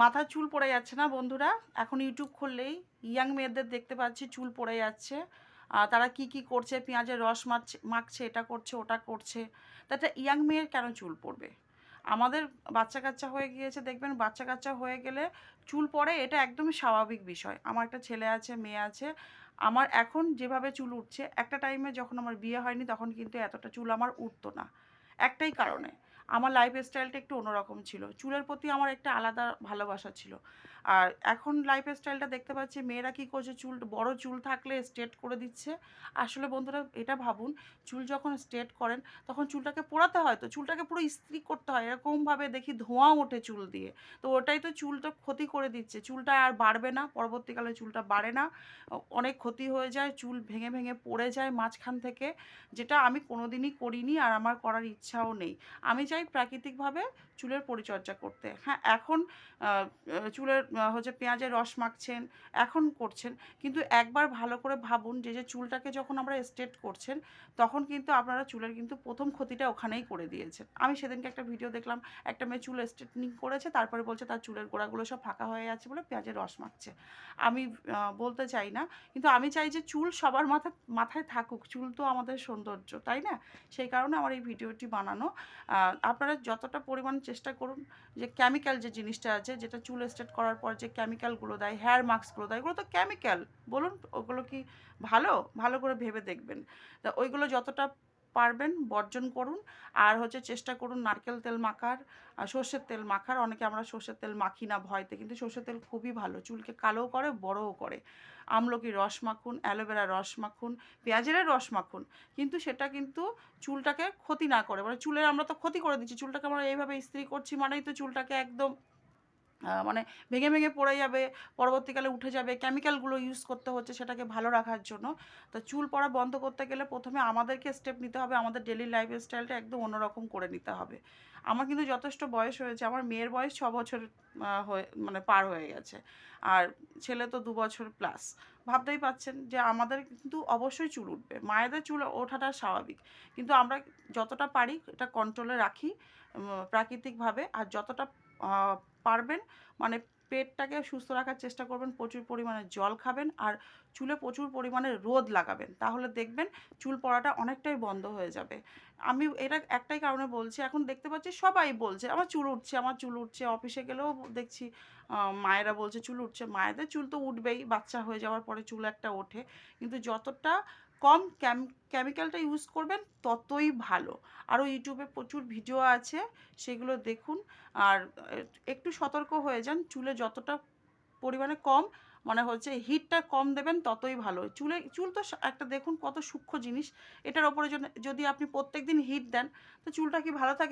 মাথার চুল পড়ে যাচ্ছে না বন্ধুরা? এখন ইউটিউব খুললেই ইয়াং মেয়েদের দেখতে পাচ্ছি চুল পড়ে যাচ্ছে। তারা কি কি করছে, পেঁয়াজের রস মাখছে মাখছে, এটা করছে, ওটা করছে। তা একটা ইয়াং মেয়ের কেন চুল পড়বে? আমাদের বাচ্চা কাচ্চা হয়ে গিয়েছে, দেখবেন বাচ্চা কাচ্চা হয়ে গেলে চুল পড়ে, এটা একদমই স্বাভাবিক বিষয়। আমার একটা ছেলে আছে, মেয়ে আছে, আমার এখন যেভাবে চুল উঠছে, একটা টাইমে যখন আমার বিয়ে হয়নি, তখন কিন্তু এতটা চুল আমার উঠতো না। একটাই কারণে। আমার লাইফ স্টাইলটা একটু অন্যরকম ছিল। চুলের প্রতি আমার একটা আলাদা ভালোবাসা ছিল। আর এখন লাইফ স্টাইলটা দেখতে পাচ্ছি, মেয়েরা কী করছে, চুল, বড় চুল থাকলে স্ট্রেট করে দিচ্ছে। আসলে বন্ধুরা, এটা ভাবুন, চুল যখন স্ট্রেট করেন, তখন চুলটাকে পোড়াতে হয় তো, চুলটাকে পুরো ইস্ত্রি করতে হয়। এরকমভাবে দেখি ধোঁয়া ওঠে চুল দিয়ে। তো ওটাই তো চুলটা ক্ষতি করে দিচ্ছে। চুলটা আর বাড়বে না, পরবর্তীকালে চুলটা বাড়ে না। অনেক ক্ষতি হয়ে যায়, চুল ভেঙে ভেঙে পড়ে যায় মাঝখান থেকে, যেটা আমি কোনোদিনই করিনি আর আমার করার ইচ্ছাও নেই। আমি চাই প্রাকৃতিকভাবে চুলের পরিচর্যা করতে। হ্যাঁ এখন চুলের হচ্ছে পেঁয়াজের রস মাখছেন, এখন করছেন, কিন্তু একবার ভালো করে ভাবুন যে যে চুলটাকে যখন আমরা স্ট্রেট করছেন, তখন কিন্তু আপনারা চুলের কিন্তু প্রথম ক্ষতিটা ওখানেই করে দিয়েছেন। আমি সেদিনকে একটা ভিডিও দেখলাম, একটা মেয়ে চুল স্ট্রেটনিং করেছে, তারপরে বলছে তার চুলের গোড়াগুলো সব ফাঁকা হয়ে যাচ্ছে বলে পেঁয়াজের রস মাখছে। আমি বলতে চাই না, কিন্তু আমি চাই যে চুল সবার মাথা, মাথায় থাকুক। চুল তো আমাদের সৌন্দর্য, তাই না? সেই কারণে আমার এই ভিডিওটি বানানো। আপনারা যতটা পরিমাণ চেষ্টা করুন যে কেমিক্যাল যে জিনিসটা আছে, যেটা চুল স্ট্রেট করার পর যে কেমিক্যালগুলো দেয় হেয়ার মাস্কগুলো দেয় ওগুলো তো কেমিক্যাল বলুন, ওগুলো কি ভালো? ভালো করে ভেবে দেখবেন। তা ওইগুলো যতটা পারবেন, বর্জন করুন। আর হচ্ছে চেষ্টা করুন নারকেল তেল মাখার সর্ষের তেল মাখার। অনেকে আমরা সর্ষের তেল মাখি না ভয়তে, কিন্তু সর্ষের তেল খুবই ভালো। চুলকে কালোও করে, বড়ও করে। আমলকি রস মাখুন, অ্যালোভেরা রস মাখুন পেঁয়াজের রস মাখুন। কিন্তু সেটা কিন্তু চুলটাকে ক্ষতি না করে। মানে চুলের আমরা তো ক্ষতি করে দিচ্ছি। চুলটাকে আমরা এইভাবে ইস্ত্রি করছি মানেই তো চুলটাকে একদম মানে ভেঙে ভেঙে পড়ে যাবে, পরবর্তীকালে উঠে যাবে কেমিক্যালগুলো ইউজ করতে হচ্ছে সেটাকে ভালো রাখার জন্য। তো চুল পড়া বন্ধ করতে গেলে প্রথমে আমাদেরকে স্টেপ নিতে হবে, আমাদের ডেলি লাইফ স্টাইলটা একদম অন্যরকম করে নিতে হবে। আমার কিন্তু যথেষ্ট বয়স হয়েছে, আমার মেয়ের বয়স ছ বছর হয়ে মানে পার হয়ে গেছে। আর ছেলে তো দু বছর প্লাস ভাবতেই পাচ্ছেন যে আমাদের কিন্তু অবশ্যই চুল উঠবে। মায়েদের চুল ওঠাটা স্বাভাবিক। কিন্তু আমরা যতটা পারি এটা কন্ট্রোলে রাখি প্রাকৃতিকভাবে। আর যতটা পারবেন। মানে পেটটাকে সুস্থ রাখার চেষ্টা করবেন, প্রচুর পরিমাণে জল খাবেন আর চুলে প্রচুর পরিমাণে রোদ লাগাবেন। তাহলে দেখবেন চুল পড়াটা অনেকটাই বন্ধ হয়ে যাবে। আমি এটা একটাই কারণে বলছি, এখন দেখতে পাচ্ছি সবাই বলছে, আমার চুল উঠছে, আমার চুল উঠছে, অফিসে গেলেও দেখছি মায়েরা বলছে চুল উঠছে। মায়েদের চুল তো উঠবেই, বাচ্চা হয়ে যাওয়ার পরে চুল একটা ওঠে। কিন্তু যতটা কম কেমিক্যালটা ইউজ করবেন ততই ভালো। আরও ইউটিউবে প্রচুর ভিডিও আছে, সেগুলো দেখুন। আর একটু সতর্ক হয়ে যান, চুলে যতটা পরিমাণে কম মানে হচ্ছে হিটটা কম দেবেন ততই ভালো। চুলে, চুল তো একটা দেখুন কত সূক্ষ্ম জিনিস, এটার ওপরে যদি আপনি প্রত্যেক দিন হিট দেন, তো চুলটা কি ভালো থাকে?